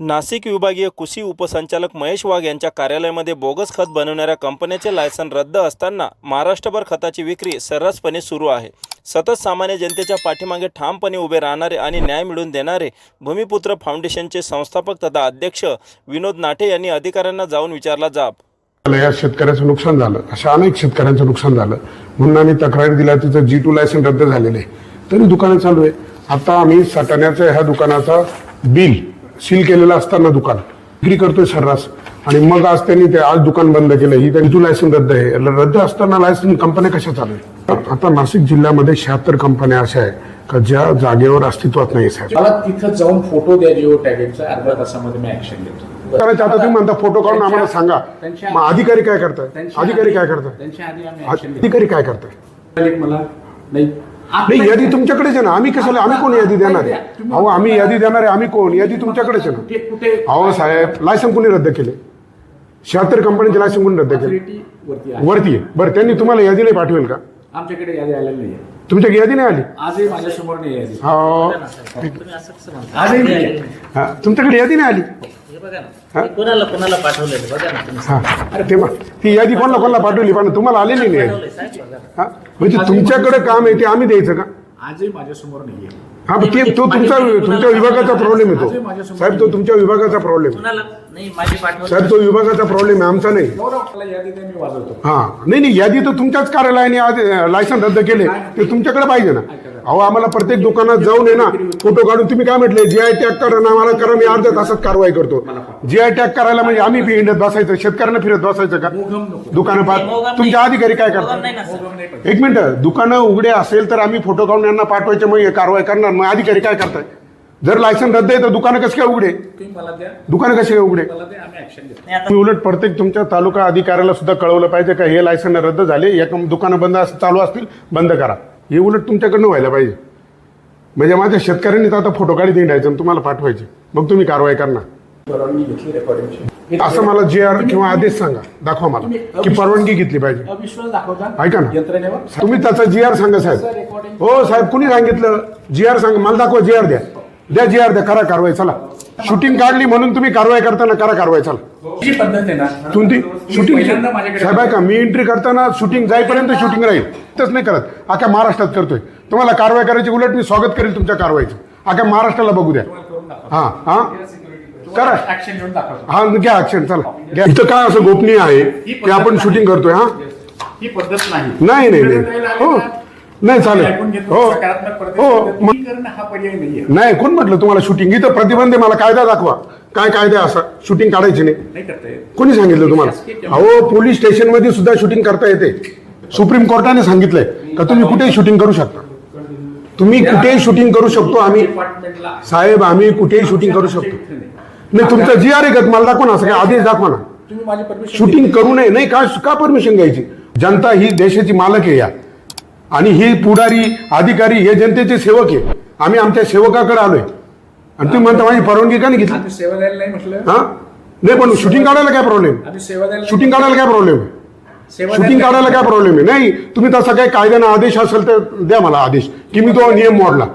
नाशिक विभागीय कृषी उपसंचालक महेश वाघ यांच्या कार्यालयामध्ये बोगस खत बनवणाऱ्या कंपन्याचे लायसन रद्द असताना महाराष्ट्रभर खताची विक्री सर्रासपणे सुरू आहे. सतत सामान्य जनतेच्या पाठीमागे ठामपणे उभे राहणारे आणि न्याय मिळवून देणारे भूमिपुत्र फाउंडेशनचे संस्थापक तथा अध्यक्ष विनोद नाटे यांनी अधिकाऱ्यांना जाऊन विचारला जाब. या शेतकऱ्याचं नुकसान झालं. अशा अनेक शेतकऱ्यांचं नुकसान झालं. म्हणून आम्ही तक्रार दिल्या तिचं जी टू लायसन रद्द झालेलं. आहे तरी दुकानं चालू आहे. आता आम्ही सटाण्याच्या ह्या दुकानाचा बिल सील केलेलं असताना दुकान. विक्री करतोय सर्रास. आणि मग आज त्यांनी ते आज दुकान बंद केलं. ही त्यांची लायसन रद्द आहे. रद्द असताना लायसन कंपन्या कशा चालू आहे आता नाशिक जिल्ह्यामध्ये शहात्तर कंपन्या अशा आहे का ज्या जागेवर अस्तित्वात नाही साहेब? मला तिथं जाऊन फोटो द्या जिओ टॅगेटचा. अर्ध्या तासामध्ये मी ऍक्शन घेतो. करायचं आता तुम्ही म्हणता फोटो काढून आम्हाला सांगा. मग अधिकारी काय करताय अधिकारी काय करताय अधिकारी काय करताय मला नाही नाही यादी तुमच्याकडेच आहे ना. आम्ही कशाला आम्ही कोण यादी देणार आहे? अहो आम्ही यादी देणार आहे आम्ही कोण? यादी तुमच्याकडेच आहे ना. अहो साहेब लायसन कोणी रद्द केले? शहात्तर कंपनीचे लायसन कोणी रद्द केले? Authority वरती आहे. वरती आहे. बरं त्यांनी तुम्हाला यादी नाही पाठवेल का? आमच्याकडे यादी आलेली नाही तुमच्या यादी नाही आली? आजही माझ्यासमोर नाही यादी. हो. आजही नाही. हा, तुमच्याकडे यादी नाही आली? हे बघा ना. हे. कोणाला कोणाला पाठवलेलं? बघा ना तुम्ही. हा. अरे ते यादी कोणाला कोणाला पाठवली? पण तुम्हाला आलेली नाही. यादी. पाठवलंय साहेब बघा ना. हा. म्हणजे तुमच्याकडे काम आहे ते आम्ही द्यायचं का? आजही माझ्यासमोर नाही आहे हा पण ते तो तुमचा तुमच्या विभागाचा प्रॉब्लेम येतो साहेब तो तुमच्या विभागाचा प्रॉब्लेम कुणाला नाही माझी पाठवलं साहेब तो विभागाचा प्रॉब्लेम आहे आमचा नाही. गौरव मला यादी द्या मी वाजवतो. हा नाही नाही यादी तर तुमच्याच कार्यालयाने आज लायसन रद्द केले. ते तुमच्याकडे पाहिजे ना. अहो आम्हाला प्रत्येक दुकानात जाऊन आहे ना फोटो काढून तुम्ही काय म्हटले? जी आय टॅग करा ना आम्हाला करा मी अर्ध्या तासात कारवाई करतो. जी आय टॅग करायला म्हणजे आम्ही बी बसायचं शेतकऱ्यांना फिरत बसायचं का? मोघम नको. दुकानं मोगम पाहत. नाही. तुमचे अधिकारी काय करतात? नाही ना सर. एक मिनिट दुकानं उघडे असेल तर आम्ही फोटो काढून यांना पाठवायचे मग हे कारवाई करणार. मग अधिकारी काय करताय? जर लायसन रद्द आहे तर दुकानं कसे काय उघडे? दुकानं कसे काय उघडे? तुम्ही उलट प्रत्येक तुमच्या तालुका अधिकाऱ्याला सुद्धा कळवलं पाहिजे का हे लायसन रद्द झाले एक दुकानं बंद अस- चालू असतील बंद करा. हे उलट तुमच्याकडनं व्हायला पाहिजे. म्हणजे माझ्या शेतकऱ्यांनी तर आता फोटो काढी द्यायचं आणि तुम्हाला पाठवायचे. मग तुम्ही कारवाई करणार. असं मला जे आर किंवा आदेश सांगा. दाखवा मला की परवानगी घेतली पाहिजे. ऐका ना. तुम्ही त्याचा जी आर सांगा साहेब. रेकॉर्डिंग हो साहेब कुणी सांगितलं? जी आर सांगा मला दाखवा जी आर द्या. द्या जी आर द्या करा कारवाई चला. शूटिंग काढली म्हणून तुम्ही कारवाई करताना करा कारवाई चला. जी पद्धत आहे ना कोणती शूटिंग पहिल्यांदा माझ्याकडे- साहेब आहे का मी एंट्री करताना शूटिंग जाईपर्यंत शूटिंग राहील. तेच नाही करत. अख्या महाराष्ट्रात करतोय. तुम्हाला कारवाई करायची उलट मी स्वागत करेल तुमच्या कारवाईचं. अख्या महाराष्ट्राला बघू द्या. हा हा? करा. ऍक्शन घेऊन दाखवतो. हा घ्या ऍक्शन चला. घ्या. इथं काय असं गोपनीय आहे की आपण शूटिंग करतोय हा? ही पद्धत नाही. नाही नाही हो. नाही चालेल. हो. हो नाही कोण म्हटलं तुम्हाला शूटिंग इथं प्रतिबंध आहे मला कायदा दाखवा. काय कायदा असा? शूटिंग काढायची नाही. कोणी सांगितलं तुम्हाला? अहो पोलीस स्टेशनमध्ये सुद्धा शूटिंग करता येते. सुप्रीम कोर्टाने सांगितलंय का तुम्ही कुठेही शूटिंग करू शकता? तुम्ही कुठेही शूटिंग करू शकतो आम्ही साहेब आम्ही कुठेही शूटिंग करू शकतो. नाही. तुमचा जी आर आहे का मला दाखवा ना असं काय आदेश दाखवा ना. शूटिंग करू नये. नाही का परमिशन घ्यायची? जनता ही देशाची मालक आहे या. आणि ही पुढारी अधिकारी हे जनतेचे सेवक आहे. आम्ही आमच्या सेवकाकडे आलोय. आणि तुम्ही म्हणता माझी परवानगी का नाही घेतली? आम्ही सेवा द्यायला नाही म्हटलं. हा? नाही पण शूटिंग काढायला काय प्रॉब्लेम आम्ही सेवा द्यायला नाही शूटिंग काढायला काय प्रॉब्लेम आहे सेवा शूटिंग द्यायला काढायला काय प्रॉब्लेम आहे? नाही तुम्ही तसा काही कायद्यानं आदेश असेल तर द्या मला आदेश. की मी तो नियम मोडला.